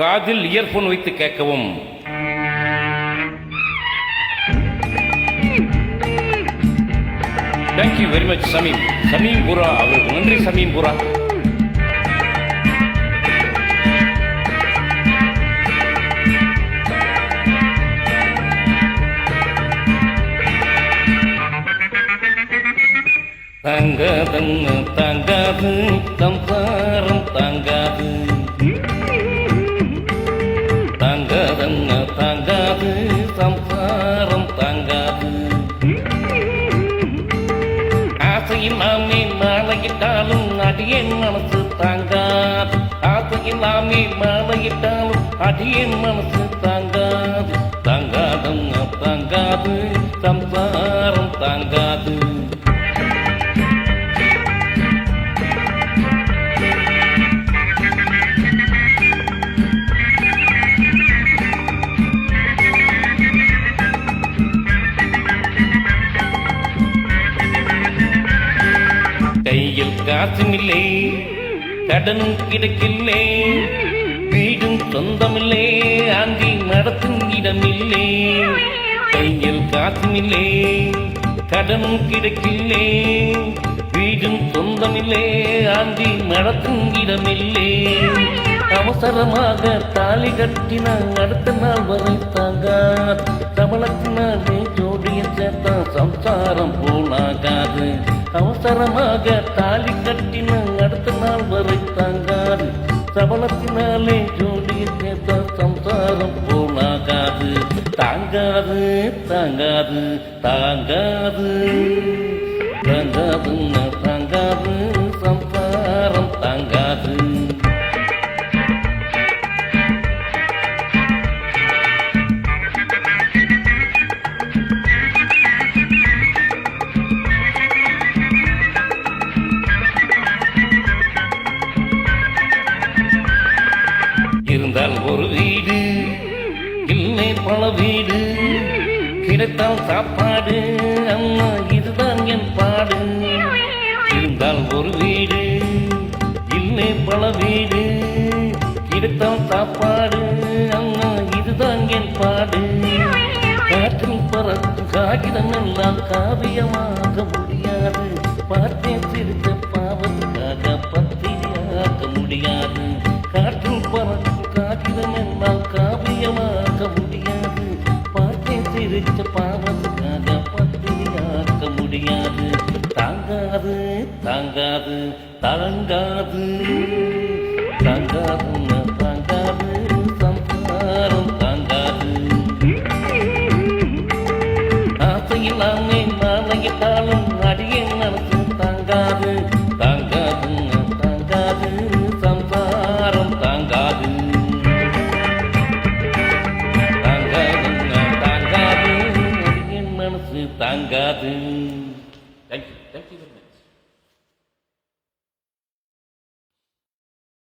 காதில் இயர்போன் வைத்து கேட்கவும். Thank you very much Sameem Sameem புரா அவருக்கு நன்றி சமீம் புரா தங்காதன்னு தாங்காது சம்சாரம் தங்காது. ஆசையில்லாமே மாலையிட்டாலும் அடியேன் மனசு தாங்காது ஆசையில்லாமே மாலையிட்டாலும் அடியேன் மனசு தாங்காது தாங்காதன்னு தாங்காது. சம்சாரம் தாங்காது. கையில் காசுமில்லை கடனும் கிடைக்கில்லை வீடும் சொந்தமில்லை ஆண்டி நடத்தும் இடமில்லை கையில் காசுமில்லை கடனும் கிடைக்கில்லை வீடும் சொந்தமில்லை ஆண்டி நடத்தும் இடமில்லை அவசரமாக தாலி கட்டின அடுத்த நாள் வரை தாங்காது. சபலத்தினாலே ஜோடிய சேர்த்தா சம்சாரம் போனாகாது அவசரமாக தாலி கட்டின அடுத்த நாள் வரை தாங்காது. சபலத்தினாலே ஜோடிய சேர்த்தா சம்சாரம் போனாகாது தாங்காது தாங்காது தாங்காது. தாங்காதுன்னா தாங்காது. வீடு. இல்லை பல வீடு. கிடைத்தால் சாப்பாடு. அம்மா இதுதான் என் பாடு. இருந்தால் ஒரு வீடு. இல்லை பல வீடு. கிடைத்தால் சாப்பாடு. அம்மா இதுதான் என் பாடு. காற்றில் பறக்கும் காகிதம் எல்லாம் காவியமாக முடியாது பார்த்தேன் சிரித்த பார்த்தேன் பாவம் பாவத்துக்காக முடியாது. தாங்காது தாங்காது தாங்காது தாங்காது தாங்காது